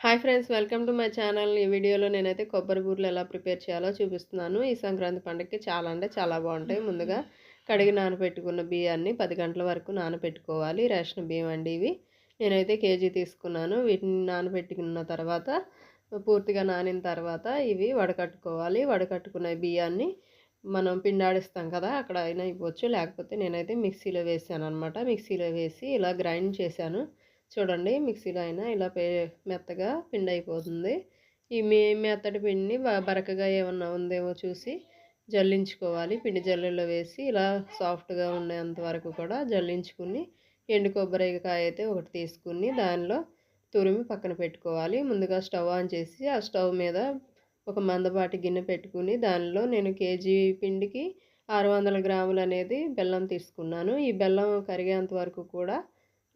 Hi friends welcome to my channel. ఈ వీడియోలో నేనైతే కొబ్బరి బూరెలు ఎలా ప్రిపేర్ చేయాలో చూపిస్తున్నాను. ఈ సంక్రాంతి పండుగకి చాలా అంటే చాలా బాగుంటాయి. ముందుగా కడిగి నానబెట్టుకున్న బియ్యాన్ని పది గంటల వరకు నానబెట్టుకోవాలి రేషన్ బియ్యం అండి ఇవి. నేనైతే కేజీ తీసుకున్నాను. వీటిని నానబెట్టుకున్న తర్వాత పూర్తిగా నానిన తర్వాత ఇవి వడకట్టుకోవాలి. వడకట్టుకున్న బియ్యాన్ని మనం పిండాడిస్తాం కదా అక్కడ అయినా ఇవ్వచ్చు. లేకపోతే నేనైతే మిక్సీలో వేసాను అనమాట మిక్సీలో వేసి ఇలా గ్రైండ్ చేశాను. చూడండి మిక్సీలో అయినా ఇలా పే మెత్తగా పిండి అయిపోతుంది ఈ మే మెత్తటి పిండిని బరకగా ఏమన్నా ఉందేమో చూసి జల్లించుకోవాలి. పిండి జల్లెల్లో వేసి ఇలా సాఫ్ట్గా ఉండేంత వరకు కూడా జల్లించుకుని ఎండు కొబ్బరికాయ అయితే ఒకటి తీసుకుని దానిలో తురిమి పక్కన పెట్టుకోవాలి. ముందుగా స్టవ్ ఆన్ చేసి ఆ స్టవ్ మీద ఒక మందపాటి గిన్నె పెట్టుకుని దానిలో నేను కేజీ పిండికి ఆరు వందల గ్రాములు అనేది బెల్లం తీసుకున్నాను. ఈ బెల్లం కరిగేంత వరకు కూడా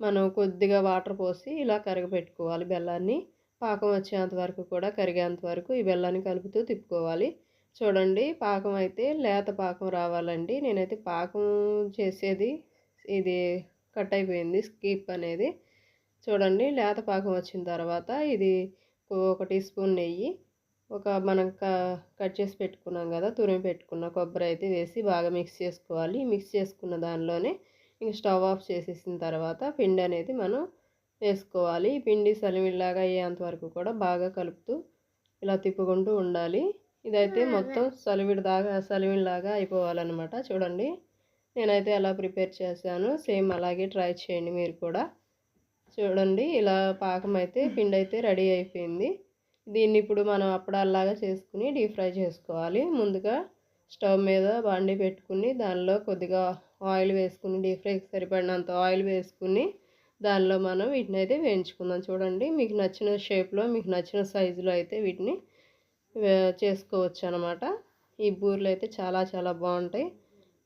మనం కొద్దిగా వాటర్ పోసి ఇలా కరగపెట్టుకోవాలి. బెల్లాన్ని పాకం వచ్చేంత వరకు కూడా కరిగేంత వరకు ఈ బెల్లాన్ని కలుపుతూ తిప్పుకోవాలి. చూడండి పాకం అయితే లేత పాకం రావాలండి. నేనైతే పాకం చేసేది ఇది కట్ అయిపోయింది స్కిప్ అనేది. చూడండి లేత పాకం వచ్చిన తర్వాత ఇది ఒక టీ స్పూన్ నెయ్యి ఒక మనం కట్ చేసి పెట్టుకున్నాం కదా తురిమి పెట్టుకున్న కొబ్బరి అయితే వేసి బాగా మిక్స్ చేసుకోవాలి. మిక్స్ చేసుకున్న దానిలోనే ఇంక స్టవ్ ఆఫ్ చేసేసిన తర్వాత పిండి అనేది మనం వేసుకోవాలి. పిండి సలిమిలాగా అయ్యేంత వరకు కూడా బాగా కలుపుతూ ఇలా తిప్పుకుంటూ ఉండాలి. ఇదైతే మొత్తం సలివిడి దాకా సలివిడిలాగా అయిపోవాలన్నమాట చూడండి. నేనైతే అలా ప్రిపేర్ చేశాను. సేమ్ అలాగే ట్రై చేయండి మీరు కూడా. చూడండి ఇలా పాకం అయితే పిండి అయితే రెడీ అయిపోయింది. దీన్ని ఇప్పుడు మనం అప్పడాల్లాగా చేసుకుని డీప్ ఫ్రై చేసుకోవాలి. ముందుగా స్టవ్ మీద బాండి పెట్టుకుని దానిలో కొద్దిగా ఆయిల్ వేసుకుని డీప్ ఫ్రైకి సరిపడినంత ఆయిల్ వేసుకుని దానిలో మనం వీటిని అయితే వేయించుకుందాం. చూడండి మీకు నచ్చిన షేప్లో మీకు నచ్చిన సైజులో అయితే వీటిని చేసుకోవచ్చు అనమాట ఈ బూరెలు అయితే చాలా చాలా బాగుంటాయి.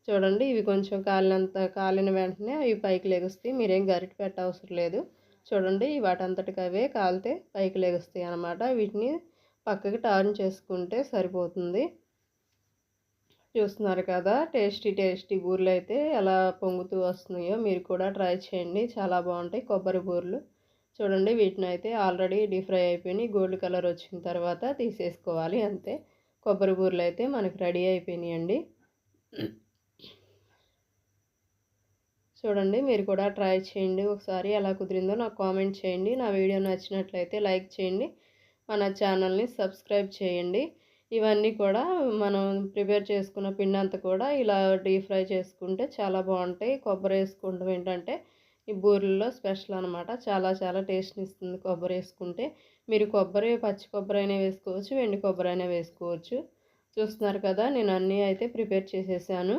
చూడండి ఇవి కొంచెం కాలినంత కాలిన వెంటనే అవి పైకి లెగుస్తాయి. మీరేం గరిట పెట్ట అవసరం లేదు. చూడండి వాటంతటికి అవే కాలితే పైకి లెగుస్తాయి అనమాట వీటిని పక్కకి టర్న్ చేసుకుంటే సరిపోతుంది. చూస్తున్నారు కదా. టేస్టీ టేస్టీ బూరెలు అయితే ఎలా పొంగుతూ వస్తున్నాయో మీరు కూడా ట్రై చేయండి. చాలా బాగుంటాయి కొబ్బరి బూరెలు. చూడండి వీటిని అయితే ఆల్రెడీ డీప్ ఫ్రై అయిపోయినాయి. గోల్డ్ కలర్ వచ్చిన తర్వాత తీసేసుకోవాలి అంతే. కొబ్బరి బూరెలు అయితే మనకి రెడీ అయిపోయినాయండి. చూడండి మీరు కూడా ట్రై చేయండి. ఒకసారి ఎలా కుదిరిందో నాకు కామెంట్ చేయండి. నా వీడియో నచ్చినట్లయితే లైక్ చేయండి. మన ఛానల్ని సబ్స్క్రైబ్ చేయండి. ఇవన్నీ కూడా మనం ప్రిపేర్ చేసుకున్న పిండి అంతా కూడా ఇలా డీప్ ఫ్రై చేసుకుంటే చాలా బాగుంటాయి. కొబ్బరి వేసుకుంటాం ఏంటంటే ఈ బూరెల్లో స్పెషల్ అనమాట చాలా చాలా టేస్ట్ని ఇస్తుంది కొబ్బరి వేసుకుంటే. మీరు కొబ్బరి పచ్చి కొబ్బరి అయినా వేసుకోవచ్చు వెండి కొబ్బరి అయినా వేసుకోవచ్చు. చూస్తున్నారు కదా నేను అన్నీ అయితే ప్రిపేర్ చేసేసాను.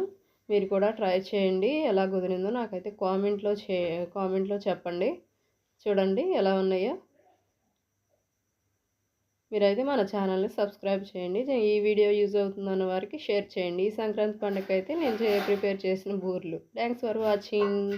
మీరు కూడా ట్రై చేయండి. ఎలా కుదిరిందో నాకైతే కామెంట్లో చే కామెంట్లో చెప్పండి. చూడండి ఎలా ఉన్నాయో. మీరైతే మన ఛానల్ని సబ్స్క్రైబ్ చేయండి. ఈ వీడియో యూజ్ అవుతుందన్న వారికి షేర్ చేయండి. ఈ సంక్రాంతి పండుగ అయితే నేను ప్రిపేర్ చేసిన బూర్లు. Thanks for watching.